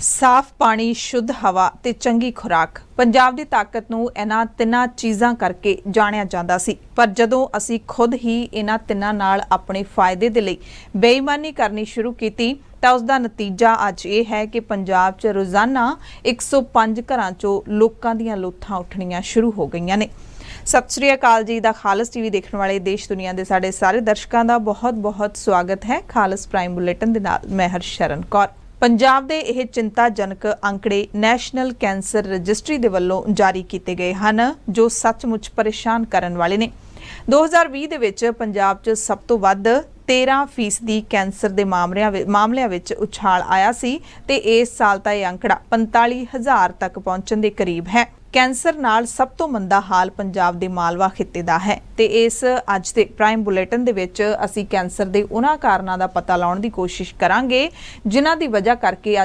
ਸਾਫ਼ ਪਾਣੀ, ਸ਼ੁੱਧ ਹਵਾ ਤੇ ਚੰਗੀ ਖੁਰਾਕ। ਪੰਜਾਬ ਦੀ ਤਾਕਤ ਨੂੰ ਇਹਨਾਂ ਤਿੰਨਾਂ ਚੀਜ਼ਾਂ ਕਰਕੇ ਜਾਣਿਆ ਜਾਂਦਾ ਸੀ। ਪਰ ਜਦੋਂ ਅਸੀਂ ਖੁਦ ਹੀ ਇਹਨਾਂ ਤਿੰਨਾਂ ਨਾਲ ਆਪਣੇ ਫਾਇਦੇ ਦੇ ਲਈ ਬੇਈਮਾਨੀ ਕਰਨੀ ਸ਼ੁਰੂ ਕੀਤੀ, ਤਾਂ ਉਸ ਦਾ ਨਤੀਜਾ ਅੱਜ ਇਹ ਹੈ ਕਿ ਪੰਜਾਬ 'ਚ ਰੋਜ਼ਾਨਾ 105 ਘਰਾਂ 'ਚੋਂ ਲੋਕਾਂ ਦੀਆਂ ਲੋਥਾਂ ਉੱਠਣੀਆਂ ਸ਼ੁਰੂ ਹੋ ਗਈਆਂ ਨੇ। ਸਤਿ ਸ੍ਰੀ ਅਕਾਲ ਜੀ ਦਾ ਖਾਲਸ ਟੀਵੀ ਦੇਖਣ ਵਾਲੇ ਦੇਸ਼ ਦੁਨੀਆ ਦੇ ਸਾਡੇ ਸਾਰੇ ਦਰਸ਼ਕਾਂ ਦਾ ਬਹੁਤ-ਬਹੁਤ ਸਵਾਗਤ ਹੈ ਖਾਲਸ ਪ੍ਰਾਈਮ ਬੁਲੇਟਿਨ ਦੇ ਨਾਲ, ਮੈਂ ਹਰਸ਼ਰਨ ਕੌਰ। ਪੰਜਾਬ ਦੇ ਇਹ ਚਿੰਤਾਜਨਕ ਅੰਕੜੇ ਨੈਸ਼ਨਲ ਕੈਂਸਰ ਰਜਿਸਟਰੀ ਦੇ ਵੱਲੋਂ ਜਾਰੀ ਕੀਤੇ ਗਏ ਹਨ, ਜੋ ਸੱਚਮੁੱਚ ਪਰੇਸ਼ਾਨ ਕਰਨ ਵਾਲੇ ਨੇ। 2020 ਦੇ ਵਿੱਚ ਪੰਜਾਬ 'ਚ ਸਭ ਤੋਂ ਵੱਧ 13% ਕੈਂਸਰ ਦੇ ਮਾਮਲਿਆਂ ਵਿ- ਮਾਮਲਿਆਂ ਵਿੱਚ ਉਛਾਲ ਆਇਆ ਸੀ ਤੇ ਇਸ ਸਾਲ ਤਾਂ ਇਹ ਅੰਕੜਾ 45000 ਤੱਕ ਪਹੁੰਚਣ ਦੇ ਕਰੀਬ ਹੈ। ਕੈਂਸਰ ਨਾਲ ਸਭ ਤੋਂ ਮੰਦਾ ਹਾਲ ਪੰਜਾਬ ਦੇ ਮਾਲਵਾ ਖਿੱਤੇ ਦਾ ਹੈ ਤੇ ਇਸ ਅੱਜ ਦੇ ਪ੍ਰਾਈਮ ਬੁਲੇਟਿਨ ਦੇ ਵਿੱਚ ਅਸੀਂ ਕੈਂਸਰ ਦੇ ਉਹਨਾਂ ਕਾਰਨਾਂ ਦਾ ਪਤਾ ਲਾਉਣ ਦੀ ਕੋਸ਼ਿਸ਼ ਕਰਾਂਗੇ, ਜਿਨ੍ਹਾਂ ਦੀ ਵਜ੍ਹਾ ਕਰਕੇ ਅੱਜ